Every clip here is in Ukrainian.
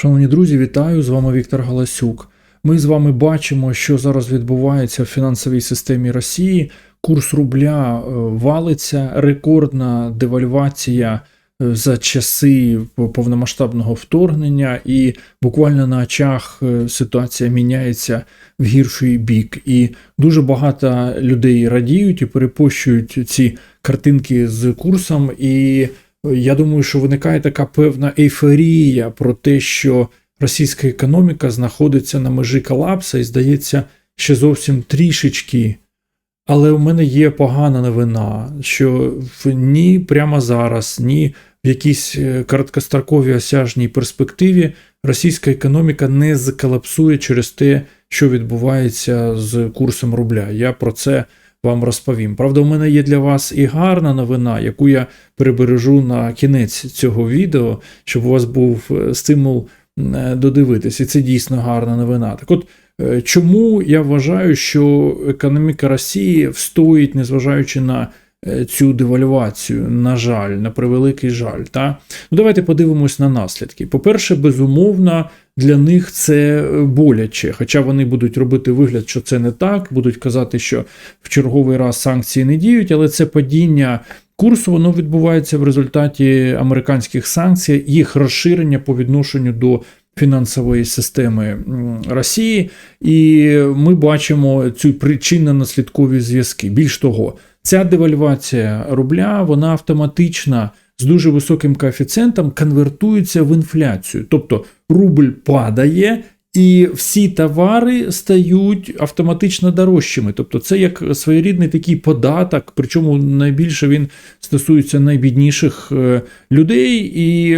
Шановні друзі, вітаю! З вами Віктор Галасюк. Ми з вами бачимо, що зараз відбувається в фінансовій системі Росії. Курс рубля е, валиться, рекордна девальвація е, за часи повномасштабного вторгнення, і буквально на очах е, ситуація міняється в гірший бік. І дуже багато людей радіють і перепощують ці картинки з курсом. І я думаю, що виникає така певна ейфорія про те, що російська економіка знаходиться на межі колапсу і здається, ще зовсім трішечки. Але у мене є погана новина, що ні прямо зараз, ні в якійсь е, короткостроковій осяжній перспективі російська економіка не заколапсує через те, що відбувається з курсом рубля. Я про це вам розповім. Правда, у мене є для вас і гарна новина, яку я перебережу на кінець цього відео, щоб у вас був е, стимул е, додивитись. І це дійсно гарна новина. Так от. Е, Чому я вважаю, що економіка Росії встоїть, незважаючи на цю девальвацію, на жаль, на превеликий жаль. Та? Ну, Давайте подивимось на наслідки. По-перше, безумовно, для них це боляче, хоча вони будуть робити вигляд, що це не так, будуть казати, що в черговий раз санкції не діють, але це падіння. Курсу воно відбувається в результаті американських санкцій, їх розширення по відношенню до фінансової системи Росії, і ми бачимо цю причинно-наслідкові зв'язки. Більш того, ця девальвація рубля вона автоматично з дуже високим коефіцієнтом конвертується в інфляцію. Тобто рубль падає. І всі товари стають автоматично дорожчими. Тобто, це як своєрідний такий податок, причому найбільше він стосується найбідніших людей. І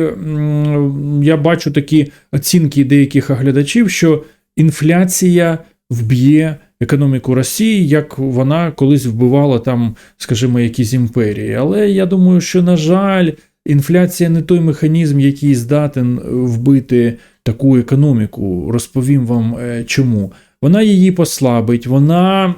я бачу такі оцінки деяких оглядачів, що інфляція вб'є економіку Росії, як вона колись вбивала там, скажімо, якісь імперії. Але я думаю, що, на жаль, інфляція не той механізм, який здатен вбити таку економіку. Розповім вам чому. Вона її послабить, вона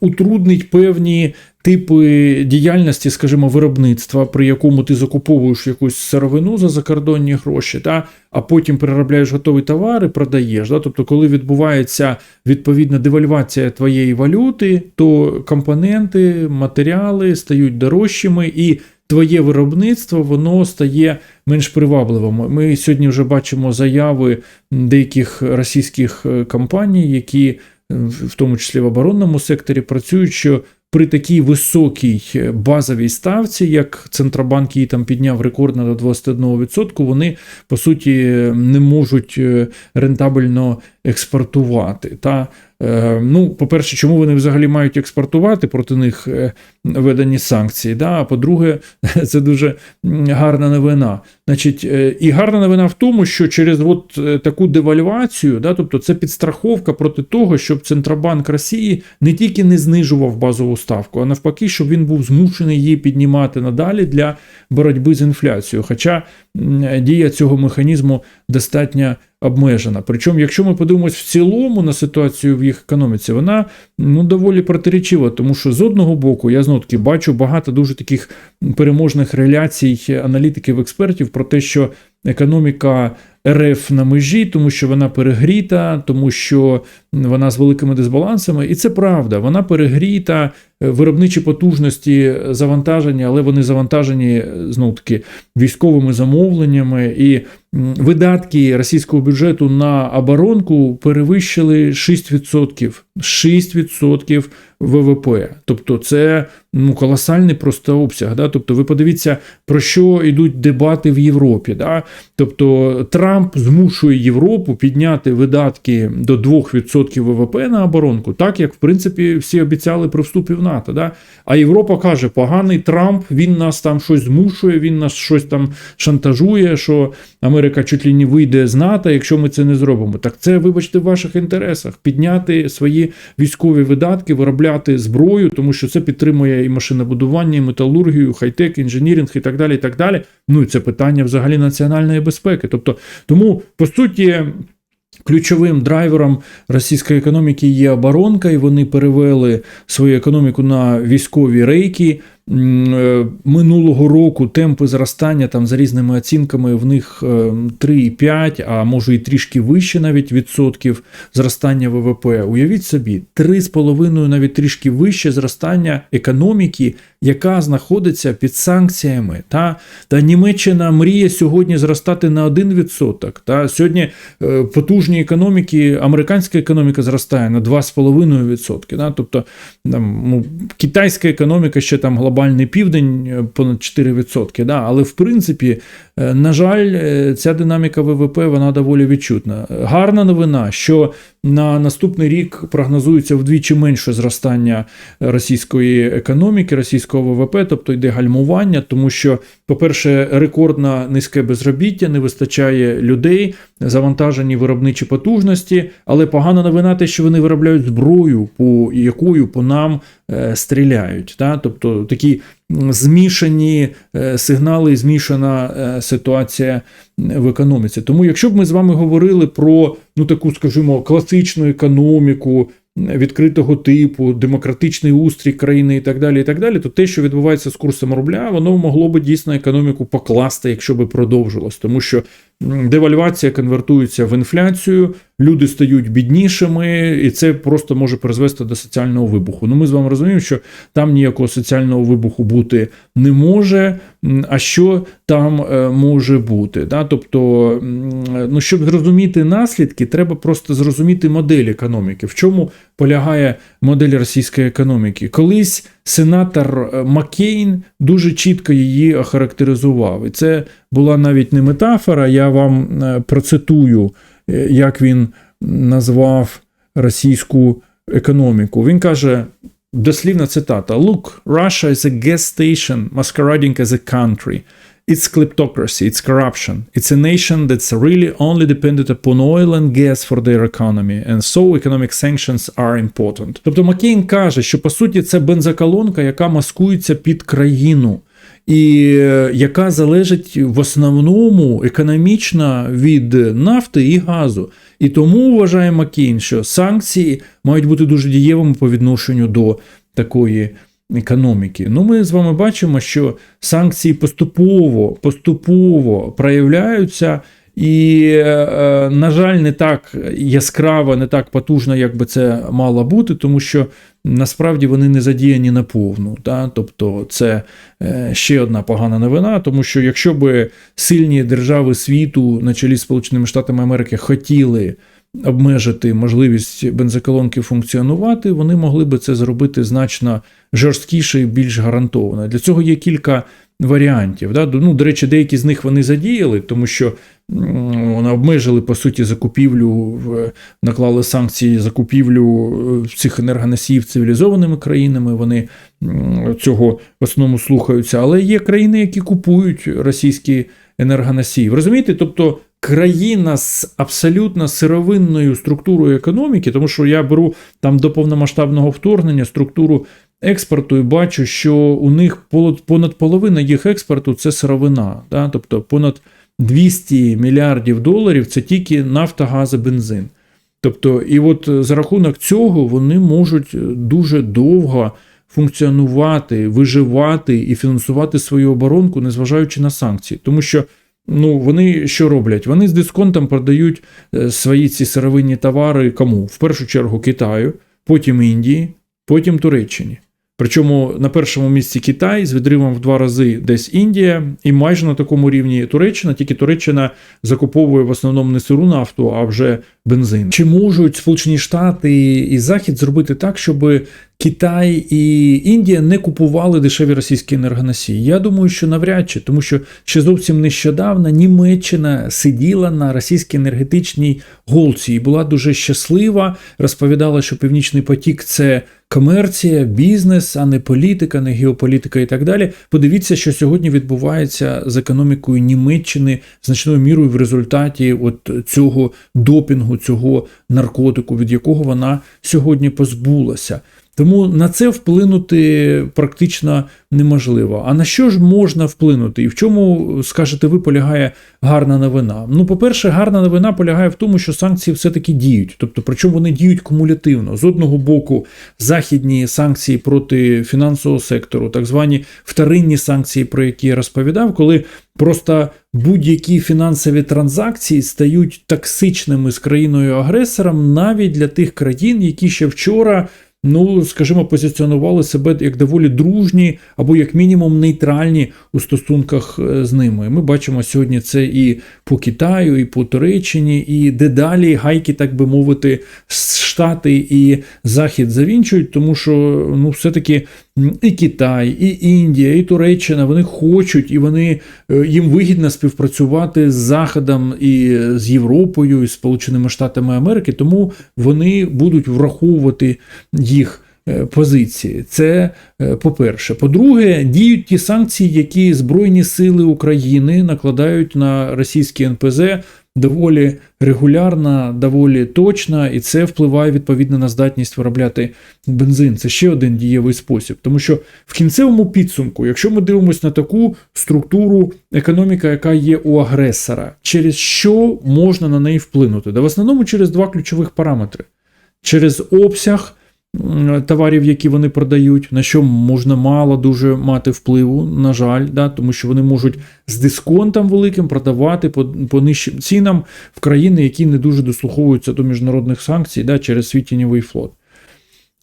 утруднить певні типи діяльності, скажімо, виробництва, при якому ти закуповуєш якусь сировину за закордонні гроші, та, а потім переробляєш готові товари, продаєш. Да? Тобто, коли відбувається відповідна девальвація твоєї валюти, то компоненти, матеріали стають дорожчими і. Твоє виробництво воно стає менш привабливим. Ми сьогодні вже бачимо заяви деяких російських компаній, які в тому числі в оборонному секторі працюють, що при такій високій базовій ставці, як Центробанк її там підняв рекордно до 21%, вони по суті не можуть рентабельно експортувати. Та Ну, по-перше, чому вони взагалі мають експортувати проти них введені санкції? Да? А по-друге, це дуже гарна новина. Значить, І гарна новина в тому, що через от таку девальвацію, да, тобто це підстраховка проти того, щоб Центробанк Росії не тільки не знижував базову ставку, а навпаки, щоб він був змушений її піднімати надалі для боротьби з інфляцією. Хоча дія цього механізму достатньо обмежена. Причому, якщо ми подивимось в цілому на ситуацію в їх економіці, вона ну доволі протиречива, тому що з одного боку я знову таки бачу багато дуже таких переможних реляцій аналітиків, експертів про те, що економіка. РФ на межі, тому що вона перегріта, тому що вона з великими дисбалансами, і це правда. Вона перегріта, виробничі потужності завантажені, але вони завантажені знову таки військовими замовленнями, і видатки російського бюджету на оборонку перевищили 6%. 6% ВВП. Тобто, це ну, колосальний просто обсяг. Да? Тобто, ви подивіться, про що йдуть дебати в Європі. Да? Тобто Трамп змушує Європу підняти видатки до 2% ВВП на оборонку, так як в принципі всі обіцяли при вступі в НАТО. Да? А Європа каже, поганий Трамп, він нас там щось змушує, він нас щось там шантажує, що Америка чуть ли не вийде з НАТО, якщо ми це не зробимо. Так це, вибачте, в ваших інтересах підняти свої військові видатки, виробляти зброю, тому що це підтримує і машинобудування, і металургію, хай-тек, інженіринг і так далі. і так далі. Ну і це питання взагалі національної безпеки. Тобто, тому по суті. Ключовим драйвером російської економіки є оборонка, і вони перевели свою економіку на військові рейки. Е, минулого року темпи зростання там за різними оцінками в них е, 3,5, а може і трішки вище навіть відсотків зростання ВВП. Уявіть собі, 3,5 навіть трішки вище зростання економіки, яка знаходиться під санкціями. Та, та Німеччина мріє сьогодні зростати на 1%. Та сьогодні е, потужні економіки, американська економіка зростає на 2,5%. Та, тобто там, ну, китайська економіка ще там глобальний південь е, понад 4%. Да, але в принципі, е, на жаль, е, ця динаміка ВВП вона доволі відчутна. Гарна новина, що на наступний рік прогнозується вдвічі менше зростання російської економіки, російського ВВП, тобто йде гальмування, тому що, по-перше, рекордно низьке безробіття, не вистачає людей, завантажені виробничі потужності, але погана новина те, що вони виробляють зброю, по якою по нам е, стріляють. Та? Тобто такі змішані е, сигнали, змішана е, ситуація в економіці. Тому, якщо б ми з вами говорили про ну таку, скажімо, класичну економіку. Відкритого типу, демократичний устрій країни і так далі, і так далі, то те, що відбувається з курсом рубля, воно могло би дійсно економіку покласти, якщо би продовжилось, тому що девальвація конвертується в інфляцію, люди стають біднішими, і це просто може призвести до соціального вибуху. Ну, ми з вами розуміємо, що там ніякого соціального вибуху бути не може. А що там е, може бути? Да? Тобто, ну, щоб зрозуміти наслідки, треба просто зрозуміти модель економіки. В чому полягає модель російської економіки? Колись сенатор е, Маккейн дуже чітко її охарактеризував. І це була навіть не метафора. Я вам е, процитую, е, як він назвав російську економіку. Він каже. Дослівна цитата: Look, Russia is a gas station masquerading as a country. It's kleptocracy, it's corruption. It's a nation that's really only dependent upon oil and gas for their economy, and so economic sanctions are important. Тобто Маккейн каже, що по суті це бензоколонка, яка маскується під країну. І е, яка залежить в основному економічно від нафти і газу. І тому вважає Маккейн, що санкції мають бути дуже дієвими по відношенню до такої економіки. Ну, ми з вами бачимо, що санкції поступово, поступово проявляються. І, е, на жаль, не так яскраво, не так потужно, як би це мало бути, тому що насправді вони не задіяні наповну. Та? Тобто це е, ще одна погана новина, тому що якщо би сильні держави світу на чолі з Сполученими Штатами Америки хотіли обмежити можливість бензоколонки функціонувати, вони могли би це зробити значно жорсткіше і більш гарантовано. Для цього є кілька варіантів. Да? Ну, До речі, деякі з них вони задіяли, тому що обмежили по суті закупівлю, наклали санкції закупівлю е, цих енергоносіїв цивілізованими країнами. Вони цього в основному слухаються. Але є країни, які купують російські енергоносії. Розумієте? Тобто. Країна з абсолютно сировинною структурою економіки, тому що я беру там до повномасштабного вторгнення структуру експорту і бачу, що у них понад половина їх експорту це сировина. Да? Тобто понад 200 мільярдів доларів це тільки нафта, газ бензин. Тобто, і от е, за рахунок цього вони можуть е, дуже довго функціонувати, виживати і фінансувати свою оборонку, незважаючи на санкції. Тому що ну, вони що роблять? Вони з дисконтом продають е, свої ці сировинні товари кому? В першу чергу Китаю, потім Індії, потім Туреччині. Причому на першому місці Китай з відривом в два рази десь Індія, і майже на такому рівні Туреччина, тільки Туреччина закуповує в основному не сиру нафту, а вже бензин. Чи можуть Сполучені Штати і Захід зробити так, щоб Китай і Індія не купували дешеві російські енергоносії? Я думаю, що навряд чи, тому що ще зовсім нещодавно Німеччина сиділа на російській енергетичній голці і була дуже щаслива, розповідала, що Північний потік це комерція, бізнес, а не політика, не геополітика і так далі. Подивіться, що сьогодні відбувається з економікою Німеччини значною мірою в результаті от цього допінгу, цього наркотику, від якого вона сьогодні позбулася. Тому на це вплинути практично неможливо. А на що ж можна вплинути? І в чому, скажете ви, полягає гарна новина? Ну, по-перше, гарна новина полягає в тому, що санкції все-таки діють. Тобто, причому вони діють кумулятивно. З одного боку, західні санкції проти фінансового сектору, так звані вторинні санкції, про які я розповідав, коли просто будь-які фінансові транзакції стають токсичними з країною-агресором навіть для тих країн, які ще вчора ну, скажімо, позиціонували себе як доволі дружні або, як мінімум, нейтральні у стосунках е, з ними. Ми бачимо сьогодні це і по Китаю, і по Туреччині, і дедалі гайки, так би мовити, Штати і Захід завінчують, тому що ну, все-таки і Китай, і Індія, і Туреччина вони хочуть і вони е, їм вигідно співпрацювати з Заходом і з Європою, і Сполученими Штатами Америки, тому вони будуть враховувати їх. е, Позиції, це е, по-перше. По-друге, діють ті санкції, які Збройні сили України накладають на російські НПЗ доволі регулярно, доволі точно, і це впливає відповідно на здатність виробляти бензин. Це ще один дієвий спосіб. Тому що в кінцевому підсумку, якщо ми дивимося на таку структуру економіка, яка є у агресора, через що можна на неї вплинути? Да в основному через два ключових параметри: через обсяг. М, Товарів, які вони продають, на що можна мало дуже мати впливу, на жаль, да, тому що вони можуть з дисконтом великим продавати по, по нижчим цінам в країни, які не дуже дослуховуються до міжнародних санкцій да, через свій тіньовий флот.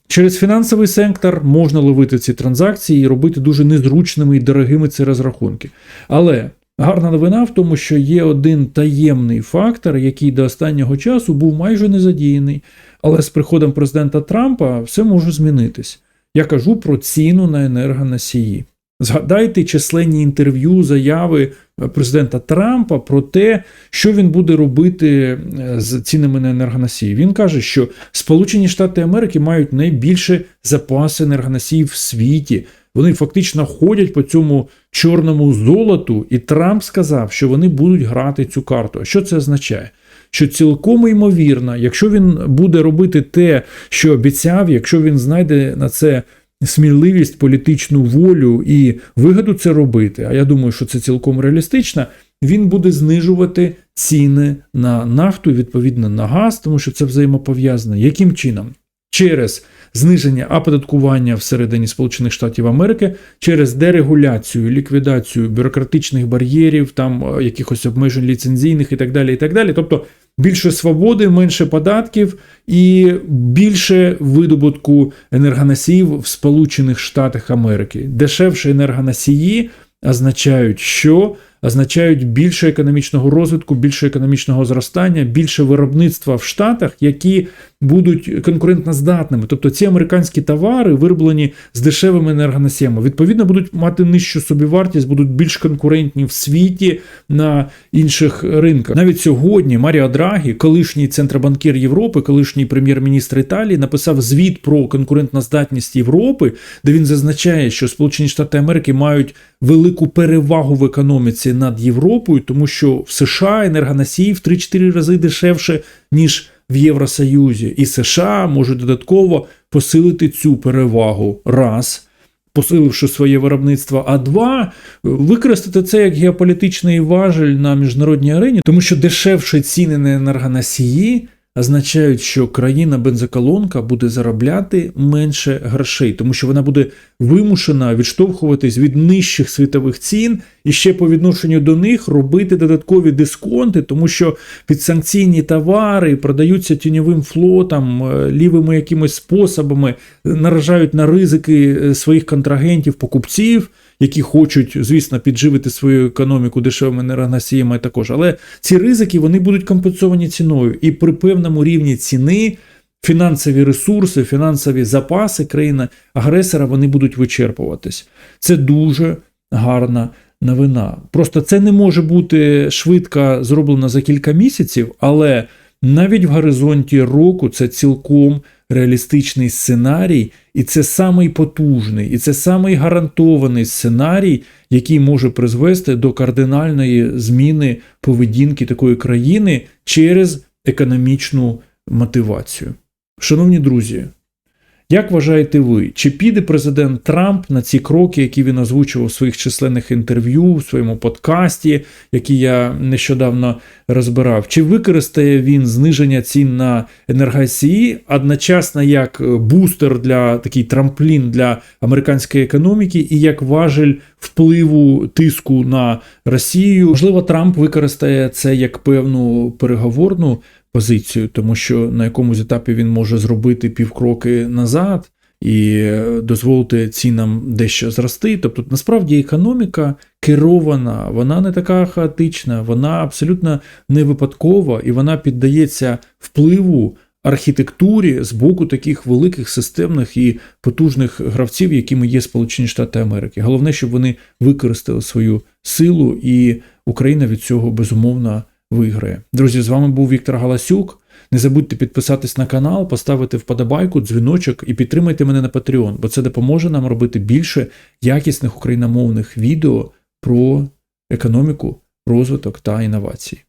Через фінансовий сектор можна ловити ці транзакції і робити дуже незручними і дорогими ці розрахунки. Але гарна новина в тому, що є один таємний фактор, який до останнього часу був майже не задіяний. Але з приходом президента Трампа все може змінитись. Я кажу про ціну на енергоносії. Згадайте численні інтерв'ю, заяви е, президента Трампа про те, що він буде робити е, з цінами на енергоносії. Він каже, що Сполучені Штати Америки мають найбільше запаси енергоносіїв в світі. Вони фактично ходять по цьому чорному золоту, і Трамп сказав, що вони будуть грати цю карту. А що це означає? Що цілком ймовірно, якщо він буде робити те, що обіцяв, якщо він знайде на це сміливість, політичну волю і вигоду це робити, а я думаю, що це цілком реалістично, він буде знижувати ціни на нафту відповідно на газ, тому що це взаємопов'язано. Яким чином? Через зниження оподаткування всередині Сполучених Штатів Америки, через дерегуляцію, ліквідацію бюрократичних бар'єрів, там е, якихось обмежень ліцензійних і так далі. і так далі. Тобто більше свободи, менше податків і більше видобутку енергоносіїв в Сполучених Штатах Америки. Дешевші енергоносії означають, що означають більше економічного розвитку, більше економічного зростання, більше виробництва в Штатах, які будуть конкурентно здатними. Тобто ці американські товари, вироблені з дешевими енергоносіями, відповідно будуть мати нижчу собівартість, будуть більш конкурентні в світі на інших ринках. Навіть сьогодні Маріо Драгі, колишній центробанкір Європи, колишній прем'єр-міністр Італії, написав звіт про конкурентноздатність Європи, де він зазначає, що Сполучені Штати Америки мають велику перевагу в економіці над Європою, тому що в США енергоносії в 3-4 рази дешевше, ніж в Євросоюзі, і США можуть додатково посилити цю перевагу. Раз. Посиливши своє виробництво, а два. Використати це як геополітичний важель на міжнародній арені, тому що дешевші ціни на енергоносії означають, що країна-бензоколонка буде заробляти менше грошей, тому що вона буде вимушена відштовхуватись від нижчих світових цін і ще по відношенню до них робити додаткові дисконти, тому що підсанкційні товари продаються тіньовим флотом, е, лівими якимись способами, наражають на ризики е, своїх контрагентів, покупців. Які хочуть, звісно, підживити свою економіку дешевими енергоносіями також, але ці ризики вони будуть компенсовані ціною, і при певному рівні ціни фінансові ресурси, фінансові запаси країни агресора вони будуть вичерпуватись. Це дуже гарна новина. Просто це не може бути швидко зроблено за кілька місяців, але навіть в горизонті року це цілком реалістичний сценарій, і це самий потужний, і це самий гарантований сценарій, який може призвести до кардинальної зміни поведінки такої країни через економічну мотивацію. Шановні друзі, Як вважаєте ви, чи піде президент Трамп на ці кроки, які він озвучував у своїх численних інтерв'ю, в своєму подкасті, який я нещодавно розбирав? Чи використає він зниження цін на енергосії одночасно як е, бустер для такий трамплін для американської економіки і як важель впливу тиску на Росію? Можливо, Трамп використає це як певну переговорну позицію, тому що на якомусь етапі він може зробити півкроки назад і е, дозволити цінам дещо зрости. Тобто, насправді економіка керована, вона не така хаотична, вона абсолютно не випадкова і вона піддається впливу. Архітектурі з боку таких великих системних і потужних гравців, якими є Сполучені Штати Америки. Головне, щоб вони використали свою силу, і Україна від цього безумовно виграє. Друзі, з вами був Віктор Галасюк. Не забудьте підписатись на канал, поставити вподобайку, дзвіночок і підтримайте мене на Patreon, бо це допоможе нам робити більше якісних україномовних відео про економіку, розвиток та інновації.